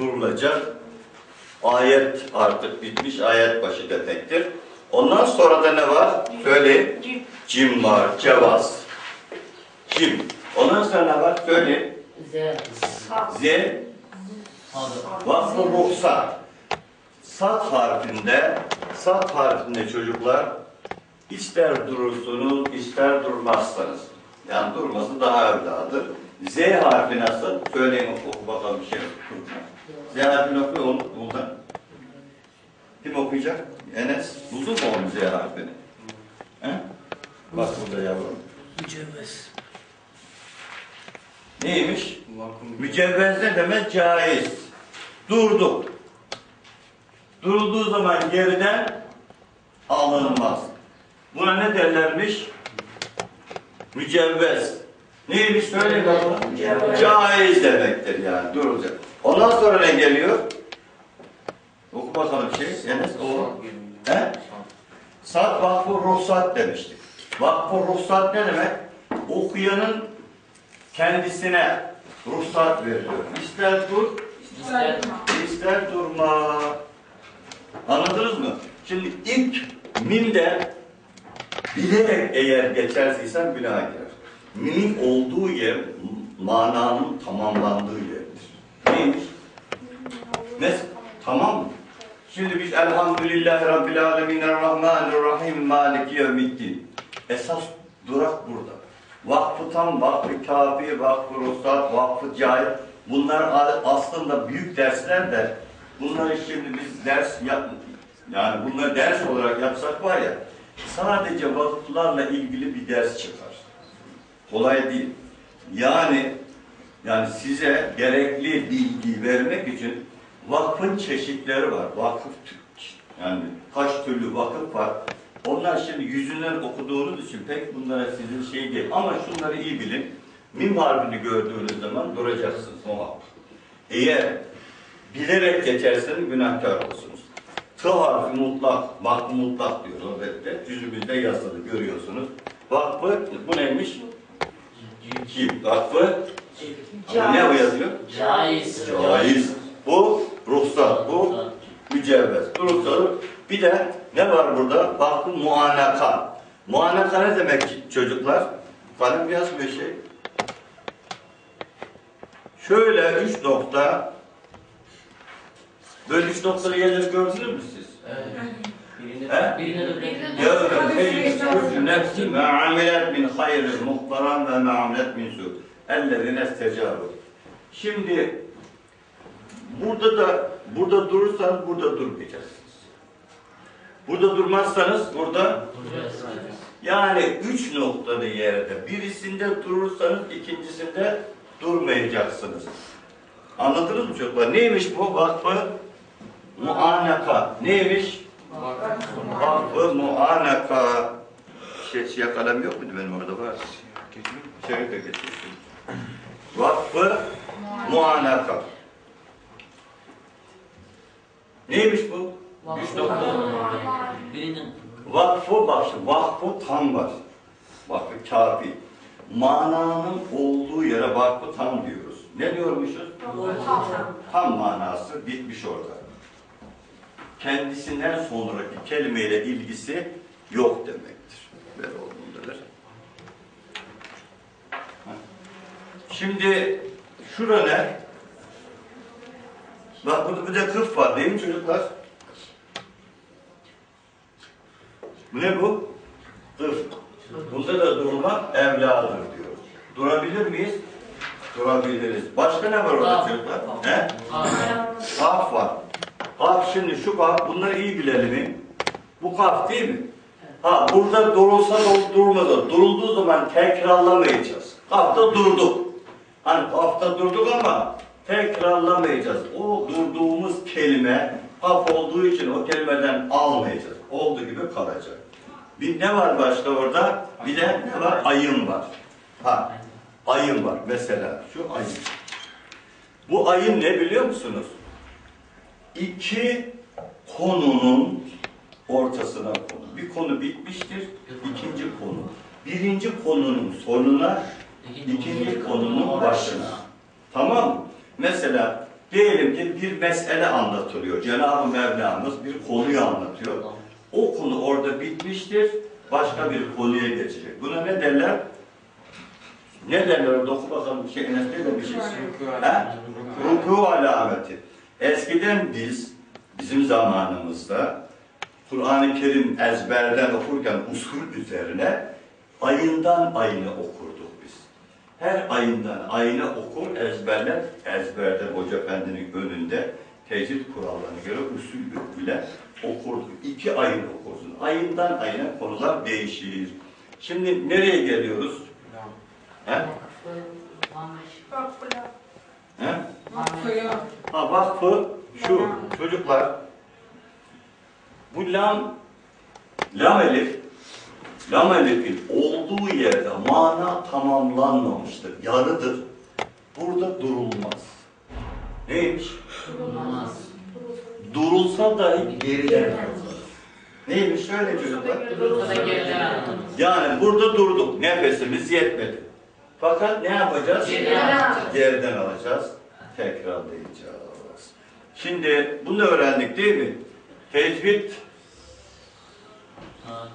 durulacak. Ayet artık bitmiş, ayet başı demektir. Ondan sonra da ne var? Söyleyin. Cim var, cevaz. Cim. Ondan sonra ne var? Söyleyin. Z. Z, Adı. Vakfı ruhsat. Sat harfinde, sat harfinde çocuklar ister durursunuz, ister durmazsanız. Yani durması daha evladır. Z harfi nasıl? Söyleyin oku bakalım bir şey. Z harfini oku onu buradan. Kim okuyacak? Enes. Buldun mu onu Z harfini? He? Bak burada yavrum. Mücevhez. Neymiş? Mücevvez ne demek? Caiz. Durduk. Durulduğu zaman geriden alınmaz. Buna ne derlermiş? Mücevvez. Neymiş söyle bakalım. Caiz demektir yani durulacak. Ondan sonra ne geliyor? Oku bakalım şey. Enes o. He? Sat vakfı ruhsat demiştik. Vakfı ruhsat ne demek? Okuyanın kendisine ruhsat veriliyor. İster dur, İster. ister durma. Anladınız mı? Şimdi ilk mimde bilerek eğer geçersiysen günaha girer. Mimin olduğu yer mananın tamamlandığı yerdir. Neymiş? Mes tamam mı? Şimdi biz Elhamdülillahi Rabbil Alemin Errahmanirrahim Maliki Yevmiddin. Esas durak burada. Vakfı tam, vakfı kafi, vakfı ruhsat, vakfı cahil. Bunlar aslında büyük dersler de bunları şimdi biz ders yap yani bunları ders olarak yapsak var ya sadece vakıflarla ilgili bir ders çıkar. Kolay değil. Yani yani size gerekli bilgi vermek için vakfın çeşitleri var. Vakıf yani kaç türlü vakıf var. Onlar şimdi yüzünden okuduğunuz için pek bunlara sizin şey değil. Ama şunları iyi bilin. Mim harfini gördüğünüz zaman duracaksınız harf. Eğer bilerek geçerseniz günahkar olursunuz. T harfi mutlak, vakfı mutlak diyor öğretmen. Yüzümüzde yazılı görüyorsunuz. Vakfı, bu neymiş? Kim? Vakfı, ama ne o yazıyor? Caiz. Caiz. Bu ruhsat, bu mücevvez. Ruhsat. Bir de ne var burada? Vakfı muanaka. Muanaka ne demek çocuklar? Kalem yazmıyor şey. Şöyle üç nokta Böyle üç noktalı yerleri gördünüz mü siz? Evet. Yevme tecrübü nefsi me amilet min hayrin muhtaran ve me amilet min su. Ellezine stecabu. Şimdi burada da burada durursanız burada durmayacaksınız. Burada durmazsanız burada yani üç noktada yerde. Birisinde durursanız ikincisinde durmayacaksınız. Anladınız mı çocuklar? Neymiş bu? Vakfı muanaka. Neymiş? Vakfı muanaka. Şey, siyah kalem yok muydu benim orada var? Şöyle de geçiyorsun. Vakfı muanaka. Neymiş bu? Üç Vakfı şimdi, vakfı tam var. Vakfı kafi. Mananın olduğu yere vakfı tam diyoruz. Ne diyormuşuz? Tam manası bitmiş orada. Kendisinden sonraki kelimeyle ilgisi yok demektir. Ver. Ha. Şimdi şura ne? Bak burada bir de kıf var değil mi çocuklar? Bu ne bu? Kıf. Bunda da durmak evladır diyor. Durabilir miyiz? Durabiliriz. Başka ne var orada çocuklar? He? Kaf var. Kaf şimdi şu kaf, bunları iyi bilelim. Bu kaf değil mi? Ha burada durulsa da durmadı. Durulduğu zaman tekrarlamayacağız. Kafta durduk. Hani kafta durduk ama tekrarlamayacağız. O durduğumuz kelime kaf olduğu için o kelimeden almayacağız. Olduğu gibi kalacak. Bir ne var başka orada? Bir de ne var? Ayın var. Ha, ayın var. Mesela şu ayın. Bu ayın ne biliyor musunuz? İki konunun ortasına konu. Bir konu bitmiştir, ikinci konu. Birinci konunun sonuna, ikinci konunun başına. Tamam mı? Mesela Diyelim ki bir mesele anlatılıyor. Cenab-ı Mevlamız bir konuyu anlatıyor. O konu orada bitmiştir. Başka bir konuya geçecek. Buna ne derler? Ne derler orada oku bakalım bir şey Enes ne demiş? He? Ruku alameti. Eskiden biz, bizim zamanımızda Kur'an-ı Kerim ezberden okurken usul üzerine ayından ayına okurduk biz. Her ayından ayına okur, ezberler, ezberler Hoca Efendi'nin önünde tecvid kurallarına göre usul ile okurduk. İki ayın okursun. Ayından ayına konular değişir. Şimdi nereye geliyoruz? He? He? Ha vakfı şu çocuklar bu lam lam elif lam elifin olduğu yerde mana tamamlanmamıştır. Yarıdır. Burada durulmaz. Neymiş? Olmaz. Durulsa dahi geri gelmez. Neymiş? Şöyle çocuklar. Yani burada durduk. Nefesimiz yetmedi. Fakat ne yapacağız? Geriden. Geriden alacağız. Tekrarlayacağız. Şimdi bunu öğrendik değil mi? Tecvid Ha.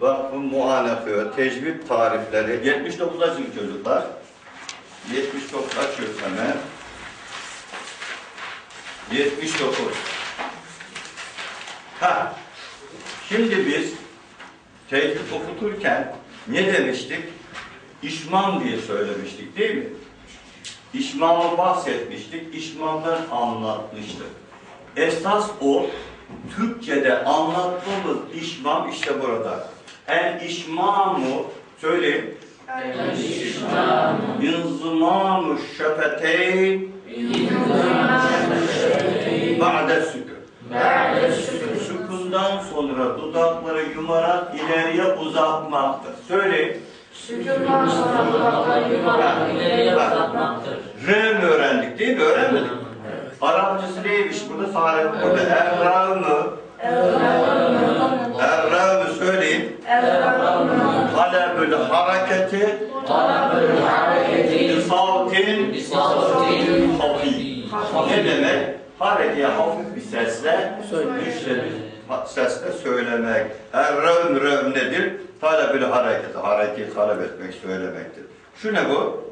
Vakfın muhanefe, tecvid tarifleri 79 açın çocuklar. 79 açıyoruz hemen. 79. Ha. Şimdi biz tecvid okuturken ne demiştik? İşmam diye söylemiştik değil mi? İşmamı bahsetmiştik, işmamdan anlatmıştık. Esas o Türkçe'de anlattığımız işmam işte burada. El işmamu söyleyin. İnzimamu şefeteyn ba'de sükun. Sükundan sonra dudakları yumarak ileriye uzatmaktır. Söyleyin. Şükürden sonra dudakları yuvarlak ileriye uzatmaktır. R mi öğrendik değil mi? Öğrenmedik. Arapçası neymiş burada? Tarih burada. Erra mı? Erra mı söyleyin. Talebül hareketi Talabül hareketi savtin bi savtin hafif. Ne demek? Harekeye hafif bir sesle bir sesle söylemek. Errevm revm nedir? Talebül hareketi. Hareketi talep etmek, söylemektir. Şu ne bu?